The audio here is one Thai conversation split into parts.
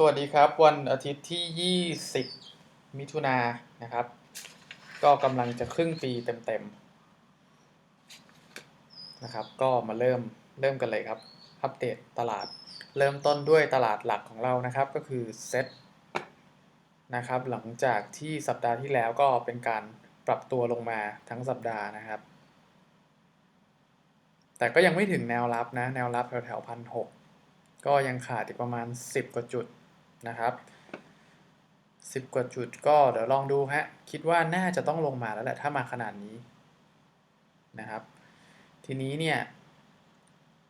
สวัสดีครับวันอาทิตย์ที่ 20 มิถุนายนนะครับ ก็กำลังจะครึ่งปีเต็มๆนะครับ ก็มาเริ่มเริ่มกันเลยครับ อัปเดตตลาดเริ่มต้นด้วยตลาดหลักของเรานะครับก็คือเซ็ตนะครับหลังจากที่สัปดาห์ที่แล้วก็เป็นการปรับตัวลงมาทั้งสัปดาห์นะครับ แต่ก็ยังไม่ถึงแนวรับนะ แนวรับแถวๆพันหกก็ยังขาดอีกประมาณ 10 กว่าจุด นะครับ 10 กว่าจุดก็เดี๋ยวลองดูฮะ คิดว่าน่าจะต้องลงมาแล้วแหละถ้ามาขนาดนี้นะครับ ทีนี้เนี่ย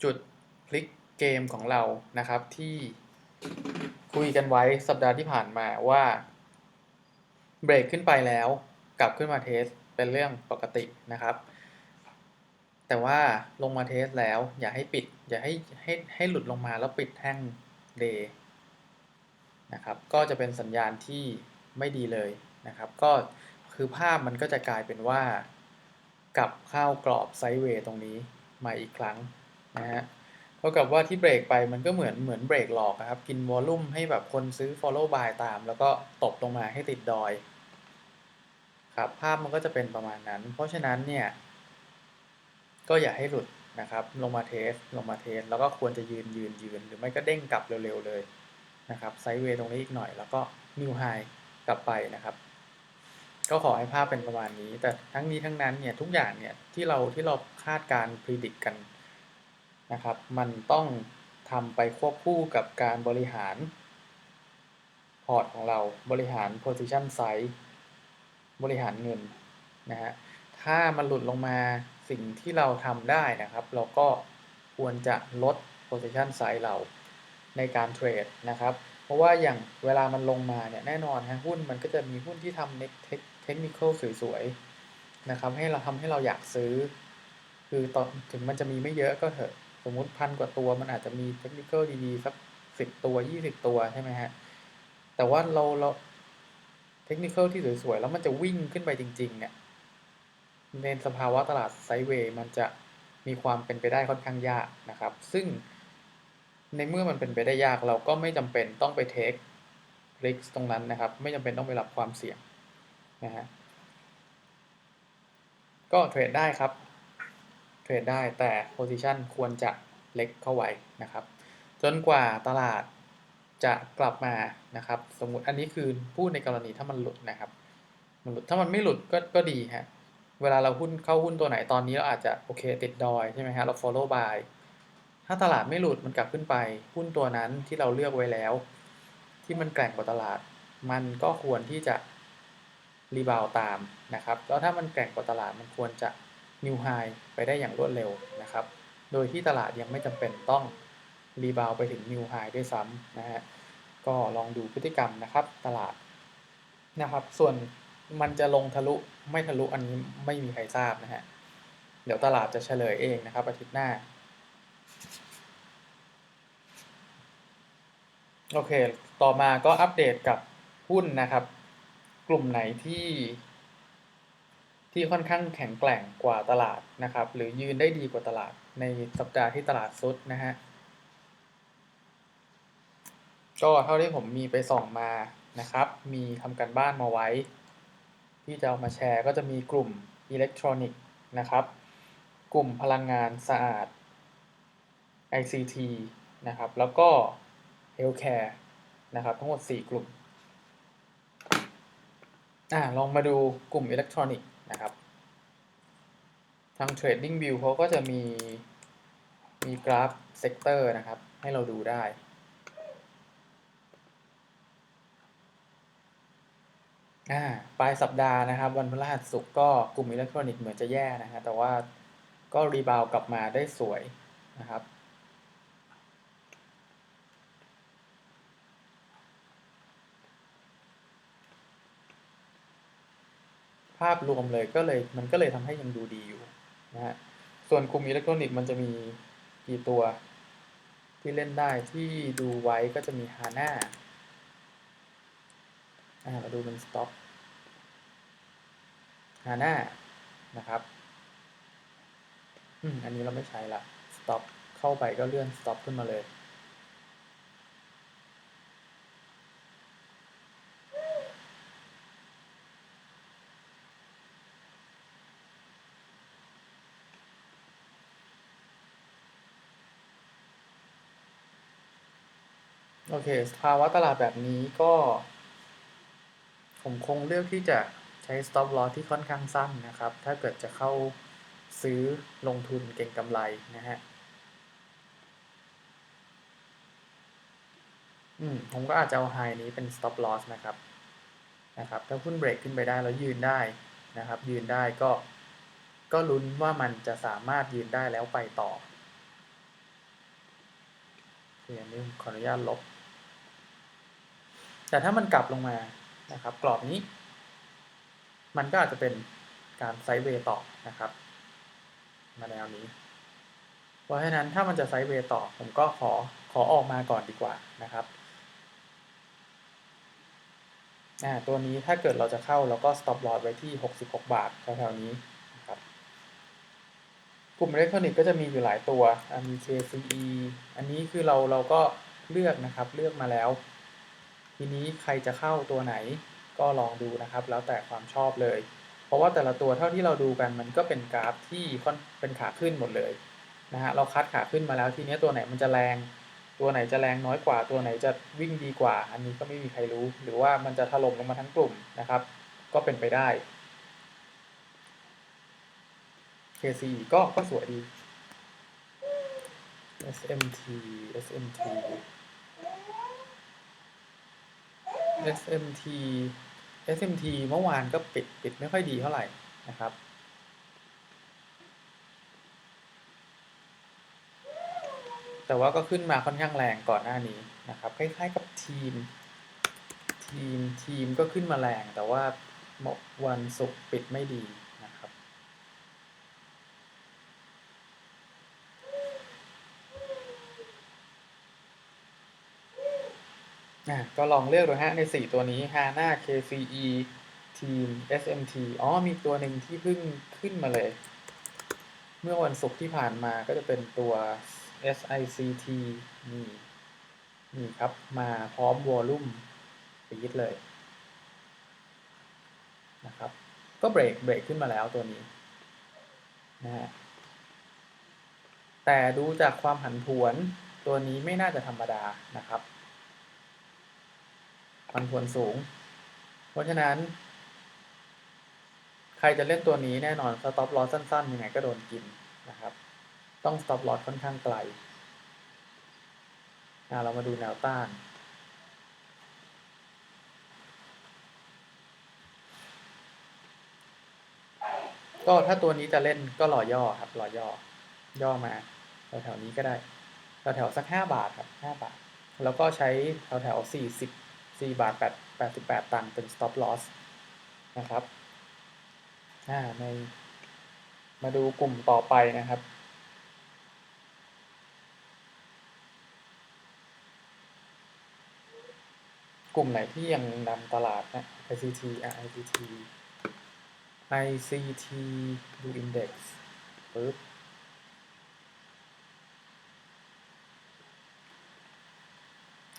จุดพลิกเกมของเรานะครับที่คุยกันไว้สัปดาห์ที่ผ่านมาว่าเบรกขึ้นไปแล้วกลับขึ้นมาเทสเป็นเรื่องปกตินะครับ แต่ว่าลงมาเทสแล้วอย่าให้ปิด อย่าให้ให้ให้หลุดลงมาแล้วปิดแท่งเดย์ นะครับ ก็จะเป็นสัญญาณที่ไม่ดีเลยนะครับ ก็คือภาพมันก็จะกลายเป็นว่า กลับเข้ากรอบไซด์เวย์ตรงนี้มาอีกครั้งนะฮะเท่ากับว่าที่เบรกไปมันก็เหมือนเหมือนเบรกหลอกครับ กินวอลลุ่มให้แบบคนซื้อ follow buy ตาม แล้วก็ตบลงมาให้ติดดอยครับภาพมันก็จะเป็นประมาณนั้น เพราะฉะนั้นเนี่ย ก็อย่าให้หลุดนะครับ ลงมาเทส ลงมาเทส แล้วก็ควรจะยืนยืนยืน หรือไม่ก็เด้งกลับเร็วๆเลย นะครับไซด์เวย์ตรงนี้อีกหน่อย แล้วก็นิวไฮกลับไปนะครับ ก็ขอให้ภาพเป็นประมาณนี้ แต่ทั้งนี้ทั้งนั้นเนี่ยทุกอย่างเนี่ยที่เราที่เราคาดการพ r e d i c t กันนะครับ มันต้องทำไปควบคู่กับการบริหารพอร์ตของเราบริหาร position size บริหารเงินนะฮะถ้ามันหลุดลงมาสิ่งที่เราทำได้นะครับ เราก็ควรจะลด position size เรา ในการเทรดนะครับ เพราะว่าอย่างเวลามันลงมาเนี่ยแน่นอนฮะหุ้นมันก็จะมีหุ้นที่ทำเทคนิคสวยๆนะครับให้เราทำให้เราอยากซื้อ คือตอนถึงมันจะมีไม่เยอะก็เถอะ สมมุติพันกว่าตัวมันอาจจะมีเทคนิคดีๆสักสิบตัวยี่สิบตัวใช่ไหมฮะแต่ว่าเราเราเทคนิคที่สวยๆแล้วมันจะวิ่งขึ้นไปจริงๆเนี่ยในสภาวะตลาดไซด์เวย์มันจะมีความเป็นไปได้ค่อนข้างยากนะครับ ซึ่ง ในเมื่อมันเป็นไปได้ยากเราก็ไม่จำเป็นต้องไปเทคริกตรงนั้นนะครับ ไม่จำเป็นต้องไปรับความเสี่ยงนะฮะก็เทรดได้ครับเทรดได้แต่โพซิชันควรจะเล็กเข้าไว้นะครับ จนกว่าตลาดจะกลับมานะครับ สมมติอันนี้คือพูดในกรณีถ้ามันหลุดนะครับมันหลุดถ้ามันไม่หลุดก็ก็ดีฮะเวลาเราหุ้นเข้าหุ้นตัวไหนตอนนี้เราอาจจะโอเคติดดอยใช่ไหมฮะเรา follow buy ถ้าตลาดไม่หลุดมันกลับขึ้นไป หุ้นตัวนั้นที่เราเลือกไว้แล้ว ที่มันแกร่งกว่าตลาด มันก็ควรที่จะรีบาวตามนะครับแล้วถ้ามันแกร่งกว่าตลาดมันควรจะนิวไฮไปได้อย่างรวดเร็วนะครับ โดยที่ตลาดยังไม่จำเป็นต้องรีบาวไปถึงนิวไฮด้วยซ้ำนะฮะ ก็ลองดูพฤติกรรมนะครับตลาดนะครับ ส่วนมันจะลงทะลุไม่ทะลุอันนี้ไม่มีใครทราบนะฮะ เดี๋ยวตลาดจะเฉลยเองนะครับอาทิตย์หน้า โอเค ต่อมาก็อัปเดตกับหุ้นนะครับ กลุ่มไหนที่ ที่ค่อนข้างแข็งแกร่งกว่าตลาดนะครับ หรือยืนได้ดีกว่าตลาดในสัปดาห์ที่ตลาดซุดนะฮะ ก็เท่าที่ผมมีไปส่องมานะครับ มีทำการบ้านมาไว้ ที่จะเอามาแชร์ก็จะมีกลุ่มอิเล็กทรอนิกส์นะครับ กลุ่มพลังงานสะอาด ICT นะครับ แล้วก็ เฮลท์แคร์นะครับทั้งหมด 4 กลุ่มอ่าลองมาดูกลุ่มอิเล็กทรอนิกส์นะครับ ทาง Trading View เขาก็จะมีมีกราฟเซกเตอร์นะครับ ให้เราดูได้อ่าปลายสัปดาห์นะครับ วันพฤหัสศุกร์ก็กลุ่มอิเล็กทรอนิกส์เหมือนจะแย่นะฮะแต่ว่าก็รีบาวกลับมาได้สวยนะครับ ภาพรวมเลยก็เลยมันก็เลยทำให้ยังดูดีอยู่นะฮะส่วนกลุ่มอิเล็กทรอนิกส์มันจะมีกี่ตัวที่เล่นได้ที่ดูไว้ก็จะมีฮาน่าอ่าเราดูเป็นสต็อปฮาน่านะครับอืมอันนี้เราไม่ใช้ละสต็อปเข้าไปก็เลื่อนสต็อปขึ้นมาเลย เคสภาวะตลาดแบบนี้ก็ ผมคงเลือกที่จะใช้ stop loss ที่ค่อนข้างสั้นนะครับ ถ้าเกิดจะเข้าซื้อลงทุนเก่งกำไรนะฮะ อืม ผมก็อาจจะเอาไฮนี้เป็น stop loss นะครับ นะครับ ถ้าหุ้นเบรกขึ้นไปได้แล้วยืนได้นะครับ ยืนได้ก็ ก็ลุ้นว่ามันจะสามารถยืนได้แล้วไปต่อเดี๋ยวนี้ขออนุญาตลบ แต่ถ้ามันกลับลงมานะครับ กรอบนี้ มันก็อาจจะเป็นการไซด์เวย์ต่อนะครับ มาแนวนี้ เพราะฉะนั้นถ้ามันจะไซด์เวย์ต่อ ผมก็ขอขอออกมาก่อนดีกว่านะครับตัวนี้ถ้าเกิดเราจะเข้าเราก็ stop loss ไว้ที่ 66 บาทแถวๆนี้นะครับกลุ่มอิเล็กทรอนิกส์ก็จะมีอยู่หลายตัวมี KCE อันนี้คือเราเราก็เลือกนะครับเลือกมาแล้ว ทีนี้ใครจะเข้าตัวไหนก็ลองดูนะครับ แล้วแต่ความชอบเลย เพราะว่าแต่ละตัวเท่าที่เราดูกันมันก็เป็นกราฟที่ค่อนเป็นขาขึ้นหมดเลยนะฮะเราคัดขาขึ้นมาแล้วทีนี้ตัวไหนมันจะแรง ตัวไหนจะแรงน้อยกว่า ตัวไหนจะวิ่งดีกว่า อันนี้ก็ไม่มีใครรู้ หรือว่ามันจะถล่มลงมาทั้งกลุ่มนะครับ ก็เป็นไปได้ KC ก็ก็สวยดี SMT SMT SMT SMT เมื่อวานก็ปิดปิดไม่ค่อยดีเท่าไหร่นะครับ แต่ว่าก็ขึ้นมาค่อนข้างแรงก่อนหน้านี้นะครับ คล้ายๆกับทีม ทีมทีมก็ขึ้นมาแรงแต่ว่าวันศุกร์ปิดไม่ดีนะครับ อะ ก็ลองเลือกดูฮะใน 4 ตัวนี้ HANA KCE ทีม SMT อ๋อมีตัวหนึ่งที่เพิ่งขึ้นมาเลย เมื่อวันศุกร์ที่ผ่านมาก็จะเป็นตัว SICT นี่นี่ครับ มาพร้อมวอลลุ่มปีดเลยนะครับ ก็เบรกเบรกขึ้นมาแล้วตัวนี้นะฮะแต่ดูจากความผันผวนตัวนี้ไม่น่าจะธรรมดานะครับ ผันผวนสูง เพราะฉะนั้น ใครจะเล่นตัวนี้แน่นอนสต็อปลอสสั้นๆยังไงก็โดนกินนะครับ ต้องสต็อปลอสค่อนข้างไกลเรามาดูแนวต้านก็ถ้าตัวนี้จะเล่นก็รอย่อครับรอย่อย่อมาแถวๆนี้ก็ได้แถวๆสักห้าบาทครับห้าบาท แล้วก็ใช้แถวๆสี่สิบ สี่บาทแปดแปดสิบแปดตังค์เป็น stop loss นะครับในมาดูกลุ่มต่อไปนะครับ กลุ่มไหนที่ยังนำตลาดนะ ICT อะ ICT ICT ดู Index ปึ๊บ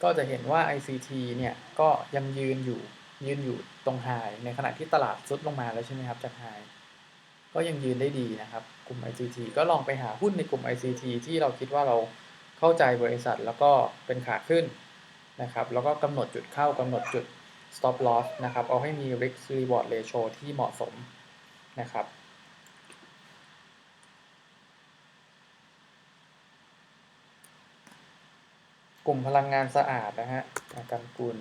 ก็จะเห็นว่า ICT เนี่ยก็ยังยืนอยู่ยืนอยู่ตรงไฮในขณะที่ตลาดซุดลงมาแล้วใช่ไหมครับจากไฮก็ยังยืนได้ดีนะครับ กลุ่ม ICT ก็ลองไปหาหุ้นในกลุ่ม ICT ที่เราคิดว่าเราเข้าใจบริษัทแล้วก็เป็นขาขึ้นนะครับ แล้วก็กำหนดจุดเข้ากำหนดจุด stop loss นะครับ เอาให้มี risk reward ratio ที่เหมาะสมนะครับ กลุ่มพลังงานสะอาดนะฮะกันกุล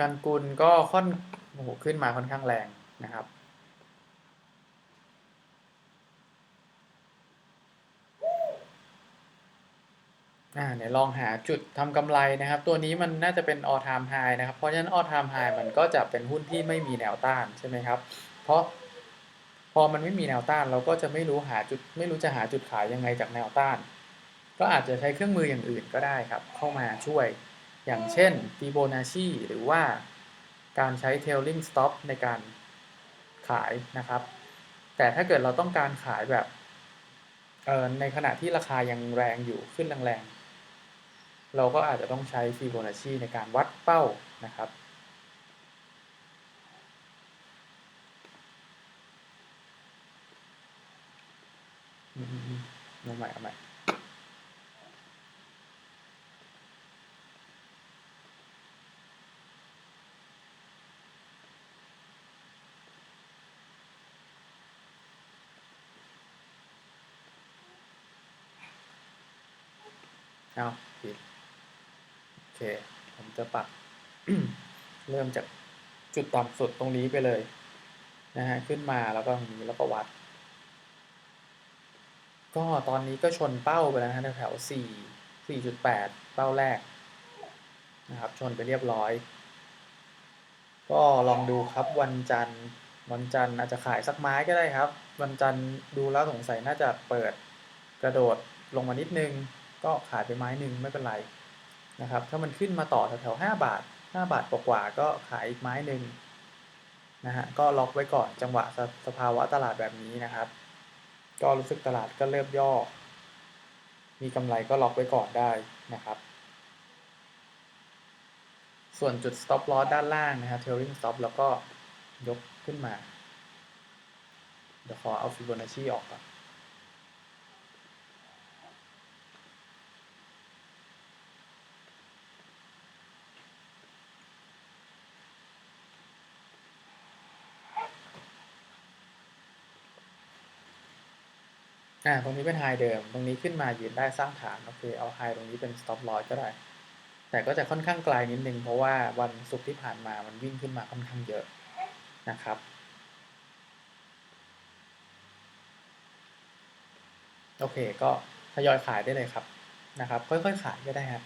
การกุลก็ค่อนโอ้โหขึ้นมาค่อนข้างแรงนะครับ อ่าเนี่ยลองหาจุดทำกำไรนะครับ ตัวนี้มันน่าจะเป็น all time high นะครับ เพราะฉะนั้น all time high มันก็จะเป็นหุ้นที่ไม่มีแนวต้านใช่ไหมครับ เพราะพอมันไม่มีแนวต้านเราก็จะไม่รู้หาจุดไม่รู้จะหาจุดขายยังไงจากแนวต้าน ก็อาจจะใช้เครื่องมืออย่างอื่นก็ได้ครับ เข้ามาช่วย อย่างเช่น Fibonacci หรือว่าการใช้ tailing stop ในการขายนะครับ แต่ถ้าเกิดเราต้องการขายแบบในขณะที่ราคายังแรงอยู่ขึ้นแรง เราก็อาจจะต้องใช้ฟิโบนัชชีในการวัดเป้านะครับ เอาใหม่เอาใหม่เอาผิด เค ผมจะปัก เริ่มจากจุดต่ำสุดตรงนี้ไปเลย นะฮะ ขึ้นมาแล้วก็ตรงนี้แล้วก็วัด ก็ตอนนี้ก็ชนเป้าไปแล้วนะแถวสี่สี่จุดแปดเป้าแรก นะครับ ชนไปเรียบร้อย ก็ลองดูครับวันจันทร์ วันจันทร์อาจจะขายสักไม้ก็ได้ครับ วันจันทร์ดูแล้วสงสัยน่าจะเปิดกระโดดลงมานิดนึง ก็ขายไปไม้หนึ่งไม่เป็นไร นะครับ ถ้ามันขึ้นมาต่อแถวๆห้าบาทห้าบาทกว่าๆก็ขายอีกไม้หนึ่งนะฮะ ก็ล็อกไว้ก่อนจังหวะสสภาวะตลาดแบบนี้นะครับ ก็รู้สึกตลาดก็เริ่มย่อ มีกำไรก็ล็อกไว้ก่อนได้นะครับ ส่วนจุด stop loss ด้านล่างนะครับ trailing stop แล้วก็ยกขึ้นมา เดี๋ยวขอเอา Fibonacci ออกก่อน อ่าตรงนี้เป็นไฮเดิม ตรงนี้ขึ้นมายืนได้สร้างฐานโอเคเอาไฮตรงนี้เป็น stop loss ก็ได้ แต่ก็จะค่อนข้างไกลนิดนึง เพราะว่าวันศุกร์ที่ผ่านมามันวิ่งขึ้นมาค่อนข้างเยอะนะครับ โอเค ก็ทยอยขายได้เลยครับนะครับ ค่อยๆขายก็ได้ฮะ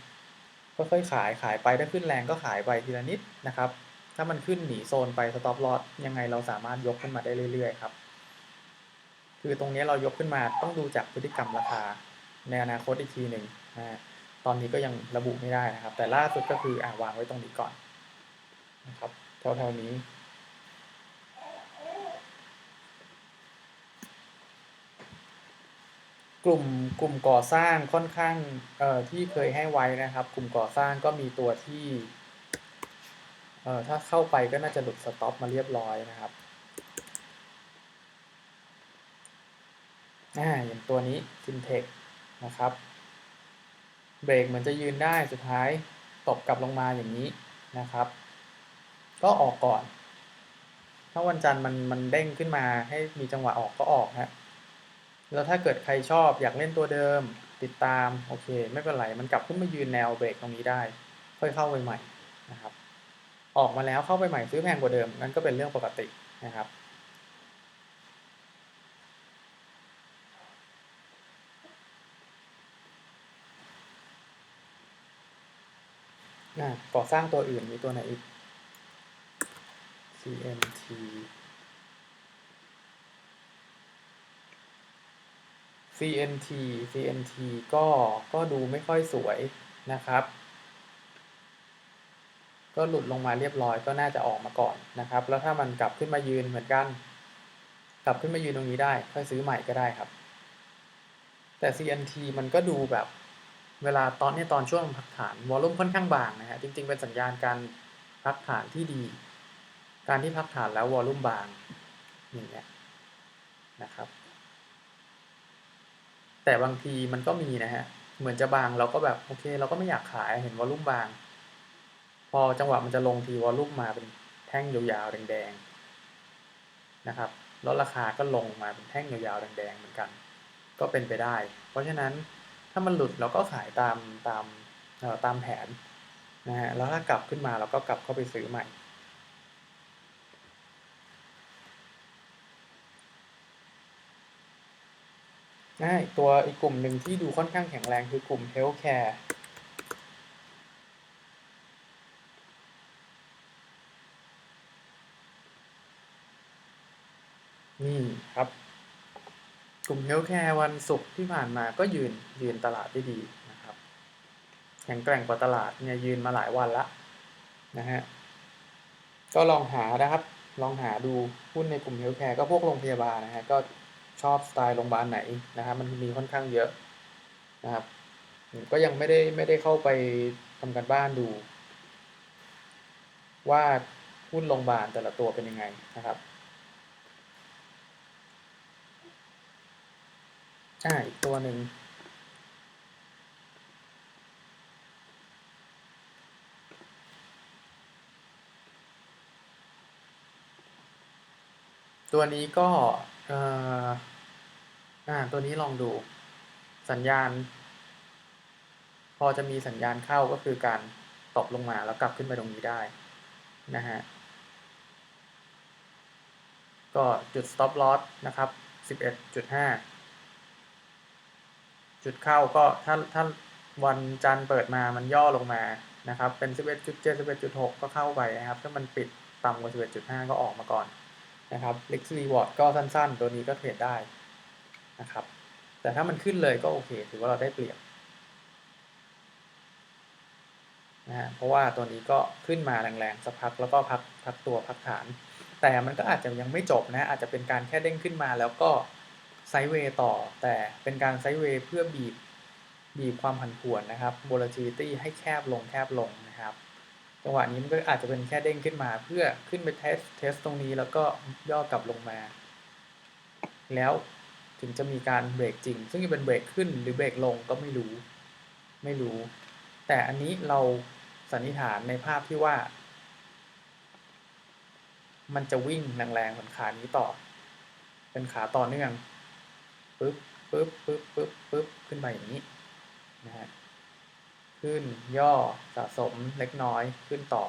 ค่อยๆขายขายไปถ้าขึ้นแรงก็ขายไปทีละนิดนะครับ ถ้ามันขึ้นหนีโซนไป stop loss ยังไงเราสามารถยกขึ้นมาได้เรื่อยๆครับ คือตรงนี้เรายกขึ้นมาต้องดูจากพฤติกรรมราคาในอนาคตอีกทีหนึ่งนะฮะตอนนี้ก็ยังระบุไม่ได้นะครับ แต่ล่าสุดก็คืออ่าวางไว้ตรงนี้ก่อนนะครับแถวๆนี้กลุ่มกลุ่มก่อสร้างค่อนข้างเอ่อที่เคยให้ไว้นะครับ กลุ่มก่อสร้างก็มีตัวที่เอ่อถ้าเข้าไปก็น่าจะหลุดสต็อปมาเรียบร้อยนะครับ อ่าอย่างตัวนี้ FinTech นะครับ เบรกเหมือนจะยืนได้สุดท้ายตกกลับลงมาอย่างนี้นะครับ ก็ออกก่อน ถ้าวันจันทร์มันมันเด้งขึ้นมาให้มีจังหวะออกก็ออกฮะแล้วถ้าเกิดใครชอบอยากเล่นตัวเดิม ติดตาม โอเค ไม่เป็นไร มันกลับขึ้นมายืนแนวเบรกตรงนี้ได้ ค่อยเข้าไปใหม่นะครับ ออกมาแล้วเข้าไปใหม่ซื้อแพงกว่าเดิมนั่นก็เป็นเรื่องปกตินะครับ ก่อสร้างตัวอื่นมีตัวไหนอีก CMT CNT CNT ก็ก็ดูไม่ค่อยสวยนะครับ ก็หลุดลงมาเรียบร้อยก็น่าจะออกมาก่อนนะครับ แล้วถ้ามันกลับขึ้นมายืนเหมือนกัน กลับขึ้นมายืนตรงนี้ได้ ค่อยซื้อใหม่ก็ได้ครับ แต่ CNT มันก็ดูแบบ เวลาตอนนี้ตอนช่วงพักฐานวอลลุ่มค่อนข้างบางนะฮะจริง ๆ เป็นสัญญาณการพักฐานที่ดี การที่พักฐานแล้ววอลลุ่มบางอย่างเงี้ยนะครับ แต่บางทีมันก็มีนะฮะเหมือนจะบางเราก็แบบโอเค เราก็ไม่อยากขายเห็นวอลลุ่มบาง พอจังหวะมันจะลงทีวอลลุ่มมาเป็นแท่งยาวๆแดงๆนะครับแล้วราคาก็ลงมาเป็นแท่งยาวๆแดงๆเหมือนกัน ก็เป็นไปได้ เพราะฉะนั้นามันหลุดเราก็ขายตามตามตามแผนนะฮะแล้วถ้ากลับขึ้นมาเราก็กลับเข้าไปซื้อใหม่ ตัวอีกกลุ่มหนึ่งที่ดูค่อนข้างแข็งแรงคือกลุ่ม Healthcare นี่ครับ กลุ่ม Healthcare วันศุกร์ที่ผ่านมาก็ยืนยืนตลาดได้ดีนะครับแข็งแกร่งกว่าตลาดเนี่ยยืนมาหลายวันละนะฮะก็ลองหานะครับ ลองหาดูหุ้นในกลุ่ม Healthcare ก็พวกโรงพยาบาลนะฮะก็ชอบสไตล์โรงพยาบาลไหนนะครับมันมีค่อนข้างเยอะนะครับ ก็ยังไม่ได้ไม่ได้เข้าไปทำกันบ้านดู ว่าหุ้นโรงพยาบาลแต่ละตัวเป็นยังไงนะครับ อ่าอีกตัวหนึ่งตัวนี้ก็เอ่ออ่าตัวนี้ลองดูสัญญาณ พอจะมีสัญญาณเข้าก็คือการตกลงมาแล้วกลับขึ้นไปตรงนี้ได้นะฮะก็จุด stop loss นะครับ 11.5 จุดเข้าก็ถ้าถ้าวันจันทร์เปิดมามันย่อลงมานะครับเป็น 11.7 11.6 ก็เข้าไปนะครับ ถ้ามันปิดต่ำกว่า 11.5 ก็ออกมาก่อนนะครับ Lex Reward ก็สั้นๆ ตัวนี้ก็เทรดได้นะครับ แต่ถ้ามันขึ้นเลยก็โอเค ถือว่าเราได้เปรียบนะฮะเพราะว่าตัวนี้ก็ขึ้นมาแรงๆสักพักแล้วก็พักพักตัวพักฐาน แต่มันก็อาจจะยังไม่จบนะอาจจะเป็นการแค่เด้งขึ้นมาแล้วก็ ไซด์เวย์ต่อ แต่เป็นการไซด์เวย์เพื่อบีบบีบความผันผวนนะครับ volatility ให้แคบลงแคบลงนะครับ จังหวะนี้มันก็อาจจะเป็นแค่เด้งขึ้นมา เพื่อขึ้นไปเทสเทสตรงนี้แล้วก็ย่อกลับลงมา แล้วถึงจะมีการเบรกจริง ซึ่งจะเป็นเบรกขึ้นหรือเบรกลงก็ไม่รู้ไม่รู้ แต่อันนี้เราสันนิษฐานในภาพที่ว่า มันจะวิ่งแรงๆเหมือนขานี้ต่อ เป็นขาต่อเนื่อง ปึ๊บปึ๊บปึ๊บปึ๊บปึ๊บขึ้นไปอย่างนี้นะฮะขึ้นย่อสะสมเล็กน้อยขึ้นต่อ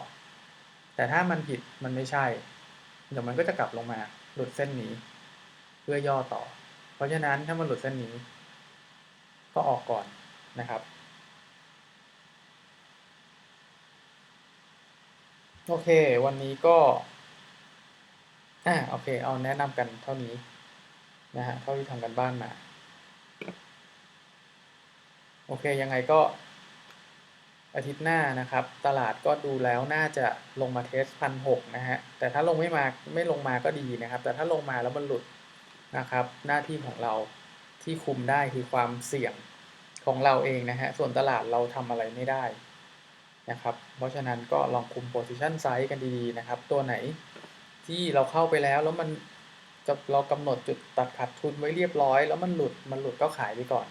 แต่ถ้ามันผิดมันไม่ใช่ เดี๋ยวมันก็จะกลับลงมาหลุดเส้นนี้ เพื่อย่อต่อ เพราะฉะนั้นถ้ามันหลุดเส้นนี้ ก็ออกก่อนนะครับโอเค วันนี้ก็ อ่า โอเค เอาแนะนำกันเท่านี้ นะฮะเท่าที่ทำกันบ้านมา โอเค ยังไงก็อาทิตย์หน้านะครับ ตลาดก็ดูแล้วน่าจะลงมาเทสพันหกนะฮะ แต่ถ้าลงไม่มาไม่ลงมาก็ดีนะครับ แต่ถ้าลงมาแล้วมันหลุดนะครับ หน้าที่ของเราที่คุมได้คือความเสี่ยงของเราเองนะฮะ ส่วนตลาดเราทำอะไรไม่ได้นะครับ เพราะฉะนั้นก็ลองคุม position size กันดีๆนะครับ ตัวไหนที่เราเข้าไปแล้วแล้วมัน เรากำหนดจุดตัดขาดทุนไว้เรียบร้อย แล้วมันหลุดมันหลุดก็ขายไปก่อน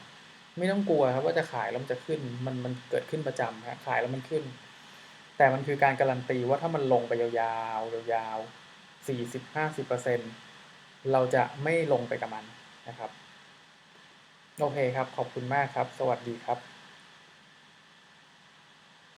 ไม่ต้องกลัวครับว่าจะขายแล้วมันจะขึ้นมันมันเกิดขึ้นประจำฮะขายแล้วมันขึ้น แต่มันคือการการันตีว่าถ้ามันลงไปยาวๆยาวๆสี่สิบห้าสิบเปอร์เซ็นเราจะไม่ลงไปกับมันนะครับ โอเคครับ ขอบคุณมากครับ สวัสดีครับ